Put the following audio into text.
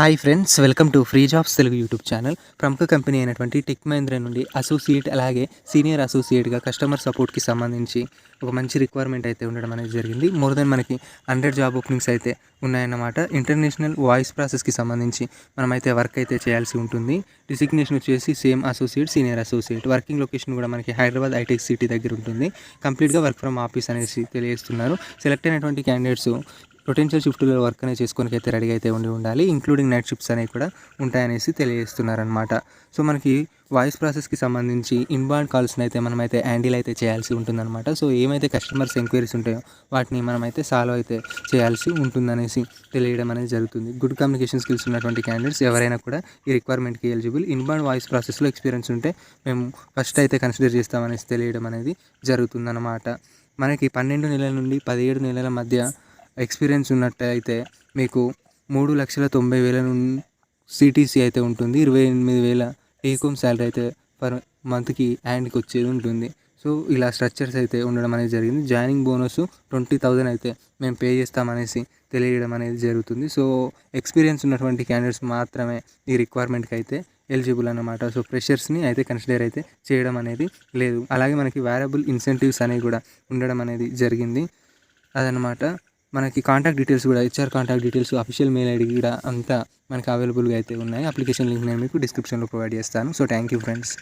Hi friends welcome to free jobs Telugu YouTube channel. ప్రముఖ company అయినటువంటి tech Mahindra నుండి associate అలాగే సీనియర్ అసోసియేట్గా కస్టమర్ సపోర్ట్కి సంబంధించి ఒక మంచి రిక్వైర్మెంట్ అయితే ఉండడం అనేది జరిగింది. మోర్ దెన్ మనకి హండ్రెడ్ జాబ్ ఓపెనింగ్స్ అయితే ఉన్నాయన్నమాట. ఇంటర్నేషనల్ వాయిస్ ప్రాసెస్కి సంబంధించి మనమైతే వర్క్ అయితే చేయాల్సి ఉంటుంది. డిసిగ్నేషన్ వచ్చేసి same associate senior associate. Working location కూడా మనకి హైదరాబాద్ ఐటెక్ సిటీ దగ్గర ఉంటుంది. కంప్లీట్గా వర్క్ ఫ్రమ్ ఆఫీస్ అనేసి తెలియజేస్తున్నారు. సెలెక్ట్ అయినటువంటి క్యాండిడేట్స్ పొటెన్షియల్ షిఫ్ట్లో వర్క్ అనేది చేసుకోనికి అయితే రెడీ అయితే ఉండి ఉండాలి. ఇంక్లూడింగ్ నైట్ షిఫ్ట్స్ అనేవి కూడా ఉంటాయనేసి తెలియజేస్తున్నారనమాట సో మనకి వాయిస్ ప్రాసెస్కి సంబంధించి ఇన్బౌండ్ కాల్స్ని అయితే మనమైతే హ్యాండిల్ అయితే చేయాల్సి ఉంటుందన్నమాట. సో ఏమైతే కస్టమర్స్ ఎంక్వైరీస్ ఉంటాయో వాటిని మనమైతే సాల్వ్ అయితే చేయాల్సి ఉంటుందనేసి తెలియడం అనేది జరుగుతుంది. గుడ్ కమ్యూనికేషన్ స్కిల్స్ ఉన్నటువంటి క్యాండిడేట్స్ ఎవరైనా కూడా ఈ రిక్వైర్మెంట్కి ఎలిజిబుల్ ఇన్బౌండ్ వాయిస్ ప్రాసెస్లో ఎక్స్పీరియన్స్ ఉంటే మేము ఫస్ట్ అయితే కన్సిడర్ చేస్తామనేసి తెలియడం అనేది జరుగుతుందన్నమాట. మనకి పన్నెండు నెలల నుండి పదిహేడు నెలల మధ్య ఎక్స్పీరియన్స్ ఉన్నట్టయితే మీకు మూడు లక్షల తొంభై వేల నుండి సిటీసీ అయితే ఉంటుంది. ఇరవై ఎనిమిది వేల టేకోమ్ శాలరీ అయితే పర్ మంత్కి హ్యాండ్కి వచ్చేది ఉంటుంది. సో ఇలా స్ట్రక్చర్స్ అయితే ఉండడం అనేది జరిగింది. జాయినింగ్ బోనస్ ట్వంటీ థౌజండ్ అయితే మేము పే చేస్తామనేసి తెలియడం అనేది జరుగుతుంది. సో ఎక్స్పీరియన్స్ ఉన్నటువంటి క్యాండిడేట్స్ మాత్రమే ఈ రిక్వైర్మెంట్కి అయితే ఎలిజిబుల్ అన్నమాట. సో ఫ్రెషర్స్ని అయితే కన్సిడర్ అయితే చేయడం అనేది లేదు. అలాగే మనకి వేరబుల్ ఇన్సెంటివ్స్ అనేవి కూడా ఉండడం అనేది జరిగింది. అదనమాట మనకి కాంటాక్ట్ డీటెయిల్స్ కూడా HR contact details official mail ID కూడా అంతా మనకి అవైలబుల్గా అయితే ఉన్నాయి. అప్లికేషన్ లింక్ నేను మీకు డిస్క్రిప్షన్లో ప్రొవైడ్ చేస్తాను. So thank you friends